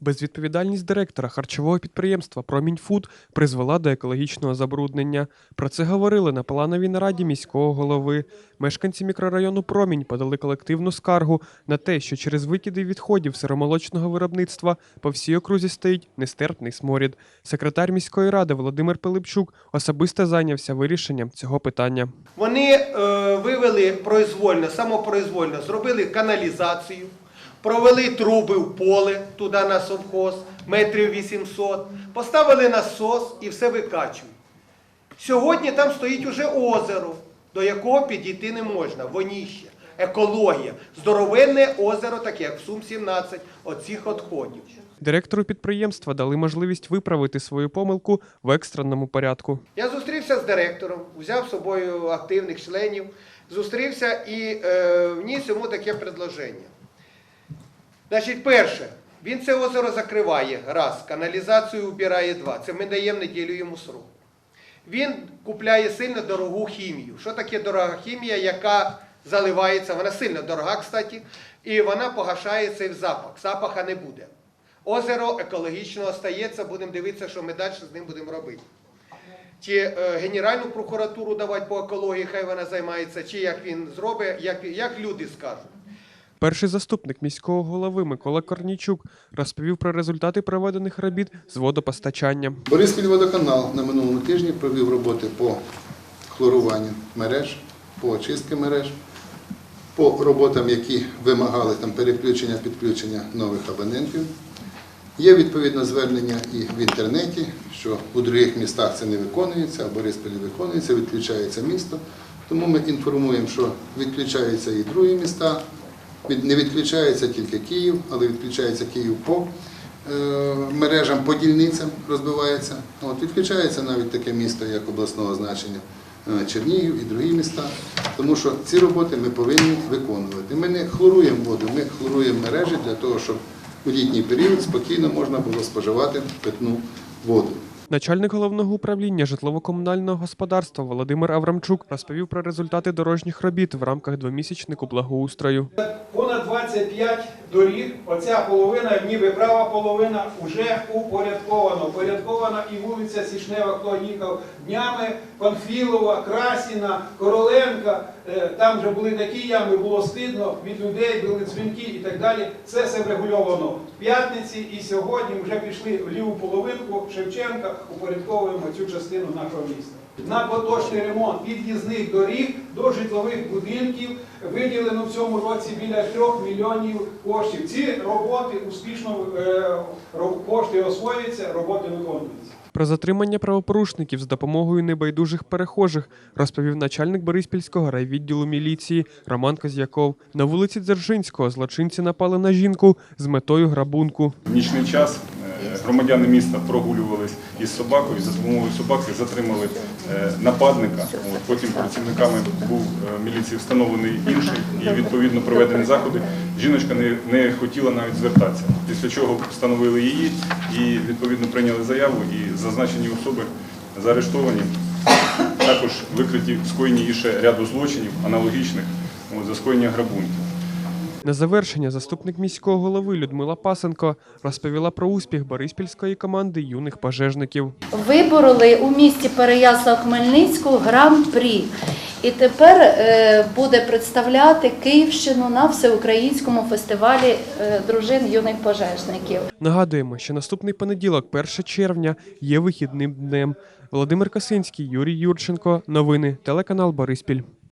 Безвідповідальність директора харчового підприємства Проміньфуд призвела до екологічного забруднення. Про це говорили на плановій нараді міського голови. Мешканці мікрорайону Промінь подали колективну скаргу на те, що через викиди відходів сиромолочного виробництва по всій окрузі стоїть нестерпний сморід. Секретар міської ради Володимир Пилипчук особисто зайнявся вирішенням цього питання. Вони е, вивели произвольно, самопроизвольно, зробили каналізацію, провели труби в поле туди на совхоз, метрів 800, поставили насос і все викачують. Сьогодні там стоїть уже озеро, до якого підійти не можна, воніще, екологія, здоровенне озеро, таке як в Сум-17, оцих відходів. Директору підприємства дали можливість виправити свою помилку в екстреному порядку. Я зустрівся з директором, взяв з собою активних членів, зустрівся і е, вніс йому таке предложення. Значить, перше, він це озеро закриває раз, каналізацію убирає два. Це ми даємо неділю йому срок. Він купляє сильно дорогу хімію. Що таке дорога хімія, яка заливається? Вона сильно дорога, кстати, і вона погашає цей запах. Запаха не буде. Озеро екологічно остається, будемо дивитися, що ми далі з ним будемо робити. Чи е, Генеральну прокуратуру давати по екології, хай вона займається, чи як він зробить, як, як люди скажуть. Перший заступник міського голови Микола Корнійчук розповів про результати проведених робіт з водопостачанням. Бориспіль водоканал на минулому тижні провів роботи по хлоруванню мереж, по очистці мереж, по роботам, які вимагали там переключення, підключення нових абонентів. Є відповідно звернення і в інтернеті, що у других містах це не виконується, а в Бориспілі виконується, відключається місто. Тому ми інформуємо, що відключаються і другі міста. Не відключається тільки Київ, але відключається Київ по е, мережам, по дільницям розбивається. От, відключається навіть таке місто, як обласного значення е, Чернігів і другі міста. Тому що ці роботи ми повинні виконувати. Ми не хлоруємо воду, ми хлоруємо мережі для того, щоб у літній період спокійно можна було споживати питну воду. Начальник головного управління житлово-комунального господарства Володимир Аврамчук розповів про результати дорожніх робіт в рамках двомісячнику благоустрою. Понад 25 доріг, оця половина, ніби права половина, вже. Упорядкована і вулиця Сішнева, хто їхав днями, Панфілова, Красіна, Короленка. Е, Там вже були такі ями, було стидно від людей, були дзвінки і так далі. Це все врегульовано в п'ятниці і сьогодні вже пішли в ліву половинку Шевченка, упорядковуємо цю частину нашого міста. На поточний ремонт під'їзних доріг до житлових будинків виділено в цьому році біля 3 мільйонів коштів. Ці роботи успішно е, кошти освоюються, роботи виконуються. Про затримання правопорушників з допомогою небайдужих перехожих розповів начальник Бориспільського райвідділу міліції Роман Козяков. На вулиці Дзержинського злочинці напали на жінку з метою грабунку. В нічний час е, громадяни міста прогулювались із собакою, і за допомогою собаки затримали е, нападника. Потім працівниками був е, міліції встановлений інший і відповідно проведені заходи. Жіночка не, хотіла навіть звертатися. Після чого встановили її і відповідно прийняли заяву, і зазначені особи заарештовані. Також викриті скоєні іще ряду злочинів аналогічних за скоєння грабунків. На завершення заступник міського голови Людмила Пасенко розповіла про успіх бориспільської команди юних пожежників. вибороли у місті Переяслав-Хмельницьку гран-прі. І тепер е, буде представляти Київщину на всеукраїнському фестивалі е, дружин юних пожежників. Нагадуємо, що наступний понеділок, 1 червня, є вихідним днем. Володимир Косинський, Юрій Юрченко. Новини. Телеканал Бориспіль.